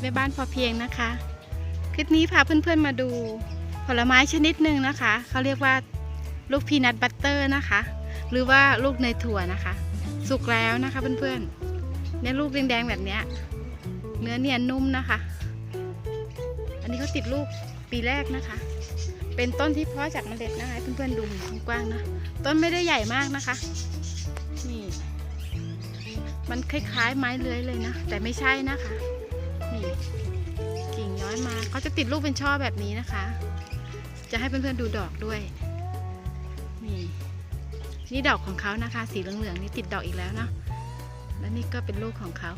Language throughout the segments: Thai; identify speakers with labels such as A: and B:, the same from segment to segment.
A: แม่บ้านพอเพียงนะคะ คลิปนี้พาเพื่อนๆมาดูผลไม้ชนิดหนึ่งนะคะ เขาเรียกว่าลูกพีนัทบัตเตอร์นะคะ หรือว่าลูกเนยถั่วนะคะ สุกแล้วนะคะเพื่อนๆเนี่ยลูกแดงๆแบบเนี้ยเนื้อเนียนนุ่มนะคะ อันนี้เขาติดลูกปีแรกนะคะ เป็นต้นที่เพาะจากเมล็ดนะคะเพื่อนๆดูกว้างๆนะต้นไม่ได้ใหญ่มากนะคะ นี่ มันคล้ายๆไม้เลื้อยเลยนะ แต่ไม่ใช่นะคะ นี่กิ่งย้อยมาเขาจะติดลูกเป็นช่อแบบนี้นะคะ จะให้เพื่อนๆดูดอกด้วย นี่ นี่ดอกของเขานะคะ สีเหลืองๆนี่ติดดอกอีกแล้วเนาะแล้วนี่ก็เป็นลูกของเขา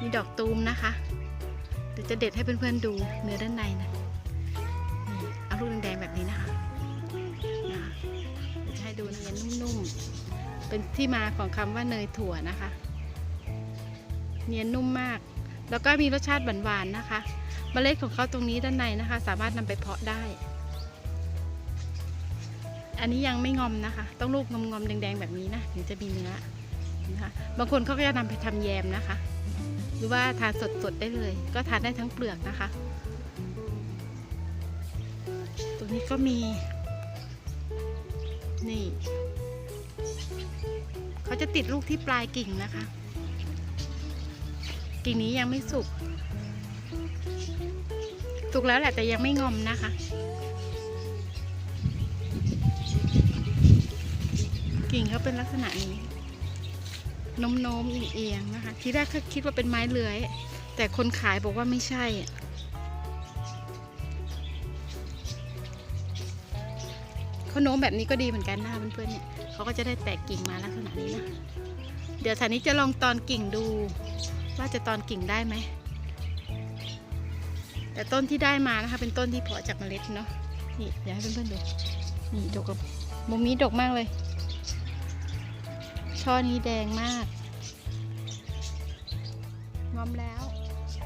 A: นี่ดอกตูมนะคะเดี๋ยวจะเด็ดให้เพื่อนๆดูเนื้อด้านในนะนี่เอาลูกแดงๆแบบนี้นะคะจะให้ดูเนื้อนุ่มๆ เป็นที่มาของคำว่าเนยถั่วนะคะ เนียนนุ่มมาก แล้วก็มีรสชาติหวานๆนะคะเมล็ดของเขาตรงนี้ด้านในนะคะ สามารถนำไปเพาะได้ อันนี้ยังไม่งอมนะคะ ต้องลูกงอมๆแดงๆแบบนี้นะถึงจะมีเนื้อนะคะบางคนเขาก็จะนำไปทำแยมนะคะ หรือว่าทานสดๆได้เลย ก็ทานได้ทั้งเปลือกนะคะตรงนี้ก็มี นี่ เขาจะติดลูกที่ปลายกิ่งนะคะ กิ่งนี้ยังไม่สุก สุกแล้วแหละแต่ยังไม่งอมนะคะ กิ่งเขาเป็นลักษณะนี้โน้มๆเอียงๆนะคะ ทีแรกเขาคิดว่าเป็นไม้เลื้อย แต่คนขายบอกว่าไม่ใช่เขาโน้มแบบนี้ก็ดีเหมือนกันนะคะเพื่อนๆเนี่ยเขาก็จะได้แตกกิ่งมาลักษณะนี้นะ เดี๋ยวสานี้จะลองตอนกิ่งดู ว่าจะตอนกิ่งได้ไหม แต่ต้นที่ได้มานะคะ เป็นต้นที่เพาะจากเมล็ดเนาะ นี่เดี๋ยวให้เพื่อนๆดู นี่ดกกับมุมนี้ดกมากเลย ช่อนี้แดงมากงอมแล้ว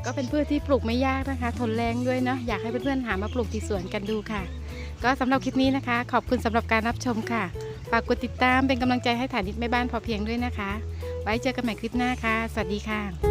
A: ก็เป็นพืชที่ปลูกไม่ยากนะคะ ทนแรงด้วยเนาะ อยากให้เพื่อนๆหามาปลูกที่สวนกันดูค่ะ ก็สำหรับคลิปนี้นะคะ ขอบคุณสำหรับการรับชมค่ะ ฝากกดติดตามเป็นกำลังใจให้ฐานิตแม่บ้านพอเพียงด้วยนะคะ ไว้เจอกันใหม่คลิปหน้าค่ะ สวัสดีค่ะ